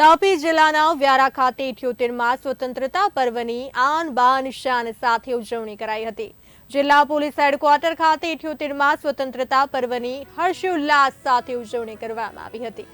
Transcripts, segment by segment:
તાપી જિલ્લાના વ્યારા ખાતે ઇઠ્યોતેરમાં સ્વતંત્રતા પર્વની આન બાન શાન સાથે ઉજવણી કરાઈ હતી. જિલ્લા પોલીસ હેડક્વાર્ટર ખાતે ઇઠ્યોતેરમાં સ્વતંત્રતા પર્વની હર્ષોલ્લાસ સાથે ઉજવણી કરવામાં આવી હતી.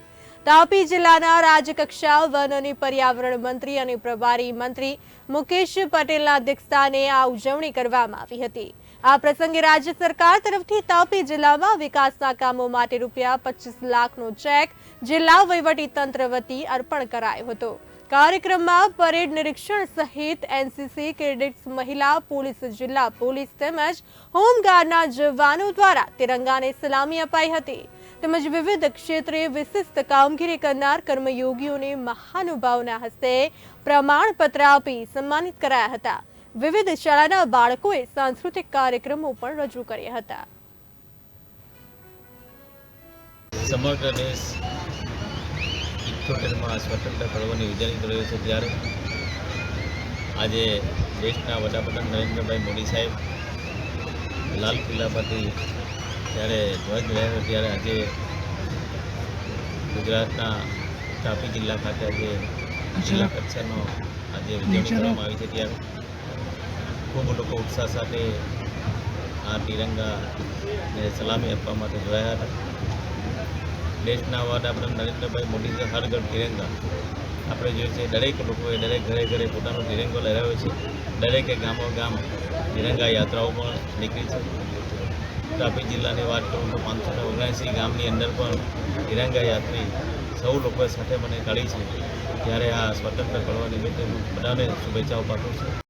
તાપી જિલ્લાના રાજ્યકક્ષા વન અને પર્યાવરણ મંત્રી અને પ્રભારી મંત્રી મુકેશ પટેલના અધ્યક્ષસ્થાને આ ઉજવણી કરવામાં આવી હતી. આ પ્રસંગે રાજ્ય સરકાર તરફથી તાપી જિલ્લામાં વિકાસના કામો માટે રૂપિયા પચીસ લાખનો ચેક જિલ્લા વહીવટી તંત્ર વતી અર્પણ કરાયો હતો. કાર્યક્રમમાં પરેડ નિરીક્ષણ સહિત એનસીસી કેડેટ્સ મહિલા, પોલીસ જિલ્લા, પોલીસ તેમજ હોમગાર્ડના જવાનો દ્વારા તિરંગાને સલામી અપાઈ હતી. તેમજ વિવિધ ક્ષેત્રે વિશિષ્ટ કામગીરી કરનાર કર્મયોગીઓને મહાનુભાવના હસ્તે પ્રમાણપત્ર આપી સન્માનિત કરાયા હતા. વિવિધ શાળાના બાળકોએ સાંસ્કૃતિક કાર્યક્રમો પણ રજૂ કર્યા હતા. સમગ્ર દેશ ઇઠ્ઠોતેરમાં સ્વતંત્ર પર્વની ઉજવણી કરી છે ત્યારે આજે દેશના વડાપ્રધાન નરેન્દ્રભાઈ મોદી સાહેબ લાલ કિલ્લા પરથી જ્યારે ધ્વજ લહેરાવ્યો ત્યારે આજે ગુજરાતના તાપી જિલ્લા ખાતે આજે જિલ્લા કક્ષાનો આજે ઉજવણી કરવામાં આવી છે ત્યારે ખૂબ લોકો ઉત્સાહ સાથે આ તિરંગાને સલામી આપવા માટે જોયા હતા. દેશના વડાપ્રધાન નરેન્દ્રભાઈ મોદી હર ઘર તિરંગા. આપણે જોઈએ છીએ દરેક લોકોએ દરેક ઘરે ઘરે પોતાનો તિરંગો લહેરાવ્યો છે. દરેકે ગામો ગામ તિરંગા યાત્રાઓ પણ નીકળી છે. તાપી જિલ્લાની વાત કરું તો પાંચસો ને ઓગણસી ગામની અંદર પણ તિરંગા યાત્રી સૌ લોકોએ સાથે મને કાઢી છે. ત્યારે આ સ્વતંત્ર કરવા નિમિત્તે હું બધાને શુભેચ્છાઓ પાઠવું છું.